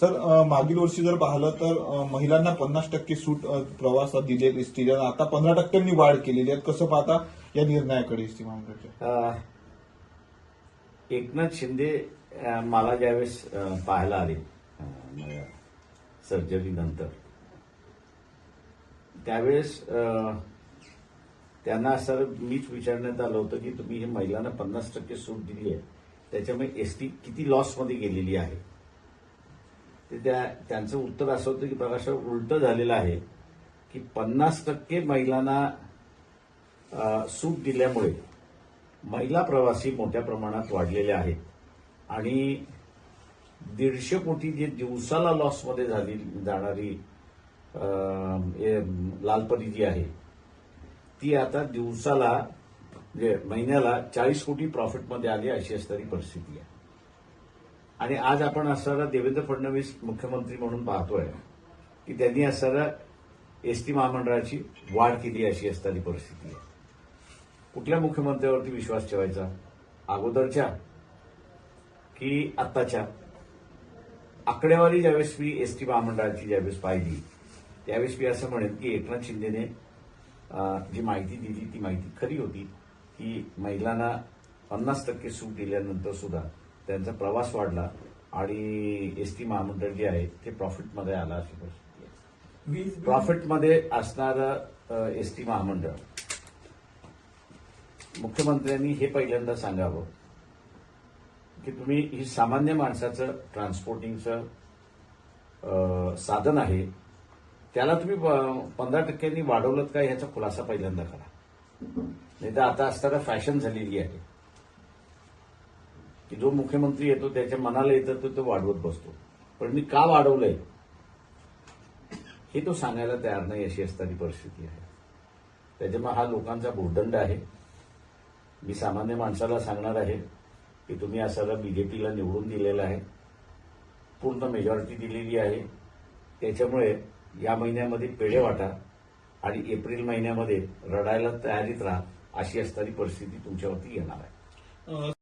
Sir मागील वर्षी जर पाहिलं तर महिलांना पन्नास टक्के सूट प्रवासात दिलेली एसटी आता पंधरा टक्क्यांनी वाढ केलेली आहे कसं पाहता या निर्णयाकडे एसटी महामंडळाच्या? एकनाथ शिंदे मला ज्यावेळेस पाहायला आले सर्जरी नंतर त्यावेळेस त्यांना सर मीच विचारण्यात आलं होतं की तुम्ही हे महिलांना पन्नास टक्के सूट दिली आहे. त्याच्यामुळे एसटी किती लॉसमध्ये गेलेली आहे? ते त्या त्यांचं उत्तर असं होतं की प्रकाश उलट झालेलं आहे की पन्नास टक्के महिलांना सूट दिल्यामुळे महिला प्रवासी मोठ्या प्रमाणात वाढलेले आहेत. आणि दीडशे कोटी जे दिवसाला लॉसमध्ये झाली जाणारी हे, लालपरी जी आहे ती आता दिवसाला म्हणजे महिन्याला चाळीस कोटी प्रॉफिटमध्ये आली अशी असणारी परिस्थिती आहे. आणि आज आपण असणारा देवेंद्र फडणवीस मुख्यमंत्री म्हणून पाहतोय की त्यांनी असणारा एसटी महामंडळाची वाढ केली अशी असणारी परिस्थिती आहे. कुठल्या मुख्यमंत्र्यावरती विश्वास ठेवायचा? अगोदरच्या की आत्ताच्या? आकडेवारी ज्यावेळेस मी एसटी महामंडळाची ज्यावेळेस पाहिली त्यावेळेस मी असं म्हणेन की एकनाथ शिंदेने जी माहिती दिली ती माहिती खरी होती की महिलांना पन्नास टक्के सूट दिल्यानंतर सुद्धा त्यांचा प्रवास वाढला आणि एसटी महामंडळ जे आहे ते प्रॉफिटमध्ये आलं अशी परिस्थिती प्रॉफिटमध्ये असणारं एसटी महामंडळ. मुख्यमंत्र्यांनी हे पहिल्यांदा सांगावं की तुम्ही ही सामान्य माणसाचं ट्रान्सपोर्टिंगचं साधन आहे त्याला तुम्ही पंधरा टक्क्यांनी वाढवलं का ह्याचा खुलासा पहिल्यांदा करा. नाही तर आता असताना फॅशन झालेली आहे. की जो मुख्यमंत्री येतो त्याच्या मनाला येतं तर तो वाढवत बसतो. पण मी का वाढवलंय? हे तो सांगायला तयार नाही अशी असणारी परिस्थिती आहे. त्याच्यामुळे हा लोकांचा भूदंड आहे. मी सामान्य माणसाला सांगणार आहे की तुम्ही असाला बीजेपीला निवडून दिलेलं आहे. पूर्ण मेजॉरिटी दिलेली आहे. त्याच्यामुळे या महिन्यामध्ये पेढे वाटा आणि एप्रिल महिन्यामध्ये रडायला तयारीत राहा अशी असणारी परिस्थिती तुमच्यावरती येणार आहे.